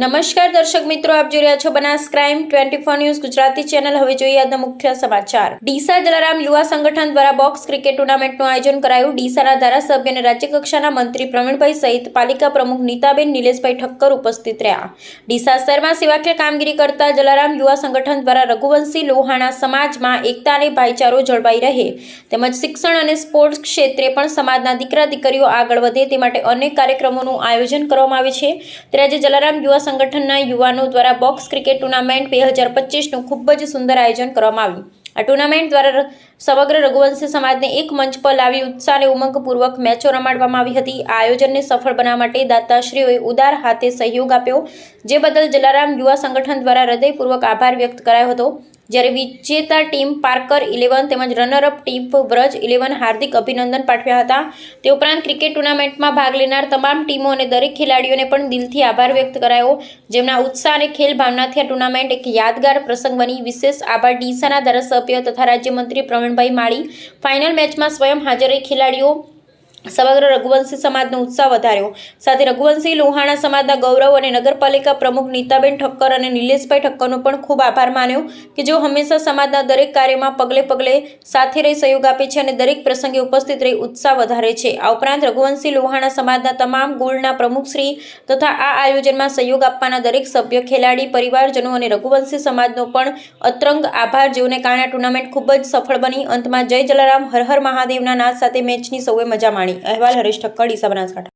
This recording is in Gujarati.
નમસ્કાર દર્શક મિત્રો, આપ જોઈ રહ્યા છો Banas crime twenty four news Gujarati channel. હવે જોઈએ આજના મુખ્ય સમાચાર. ડીસા જલારામ યુવા સંગઠન દ્વારા બોક્સ ક્રિકેટ ટુર્નામેન્ટનું આયોજન કરાયું. ડીસાના ધારાસભ્ય અને રાજ્યકક્ષાના મંત્રી પ્રવીણભાઈ સહિત પાલિકા પ્રમુખ નીતાબેન નિલેશભાઈ ઠક્કર ઉપસ્થિત રહ્યા. ડીસા શહેરમાં સેવાકીય કામગીરી કરતા જલારામ યુવા સંગઠન દ્વારા રઘુવંશી લોહાણા સમાજમાં એકતા અને ભાઈચારો જળવાઈ રહે. તેમજ શિક્ષણ અને સ્પોર્ટ્સ ક્ષેત્રે પણ સમાજના દીકરા દીકરીઓ આગળ વધે તે માટે અનેક કાર્યક્રમોનું આયોજન કરવામાં આવે છે. ત્યારે આજે જલારામ યુવા સંગઠનના યુવાનો દ્વારા બોક્સ ક્રિકેટ ટુર્નામેન્ટ બે હજાર પચીસનું ખૂબ જ સુંદર આયોજન કરવામાં આવ્યું. આ ટુર્નામેન્ટ દ્વારા સમગ્ર રઘુવંશી સમાજને એક મંચ પર લાવી ઉત્સાહ અને ઉમંગપૂર્વક મેચો રમાડવામાં આવી હતી. આ આયોજનને સફળ બનાવવા માટે દાતાશ્રીઓએ ઉદાર હાથે સહયોગ આપ્યો, જે બદલ જલારામ યુવા સંગઠન દ્વારા હૃદયપૂર્વક આભાર વ્યક્ત કરાયો હતો. જ્યારે વિજેતા ટીમ પાર્કર ઇલેવન તેમજ runner up team Vraj eleven હાર્દિક અભિનંદન પાઠવ્યા હતા. તે ઉપરાંત ક્રિકેટ ટુર્નામેન્ટમાં ભાગ લેનાર તમામ ટીમો અને દરેક ખેલાડીઓને પણ દિલથી આભાર વ્યક્ત કરાયો. જેમના ઉત્સાહ અને ખેલ ભાવનાથી આ ટુર્નામેન્ટ એક યાદગાર પ્રસંગ બની. વિશેષ આભાર ડીસાના ધારાસભ્ય તથા રાજ્યમંત્રી પ્રવીણભાઈ માળી. ફાઇનલ મેચમાં સ્વયં હાજર ખેલાડીઓ સમગ્ર રઘુવંશી સમાજનો ઉત્સાહ વધાર્યો. સાથે રઘુવંશી લોહાણા સમાજના ગૌરવ અને નગરપાલિકા પ્રમુખ નીતાબેન ઠક્કર અને નિલેશભાઈ ઠક્કરનો પણ ખૂબ આભાર માન્યો કે જેઓ હંમેશા સમાજના દરેક કાર્યમાં પગલે પગલે સાથે રહી સહયોગ આપે છે અને દરેક પ્રસંગે ઉપસ્થિત રહી ઉત્સાહ વધારે છે. આ ઉપરાંત રઘુવંશી લોહાણા સમાજના તમામ ગોળના પ્રમુખશ્રી તથા આ આયોજનમાં સહયોગ આપવાના દરેક સભ્ય, ખેલાડી, પરિવારજનો અને રઘુવંશી સમાજનો પણ અતરંગ આભાર. જેઓને કારણે ટુર્નામેન્ટ ખૂબ જ સફળ બની. અંતમાં જય જલારામ, હર હર મહાદેવના નાદ સાથે મેચની સૌએ મજા માણી. અહેવાલ હરીશ ઠક્કર ડીસા બનાસકાંઠા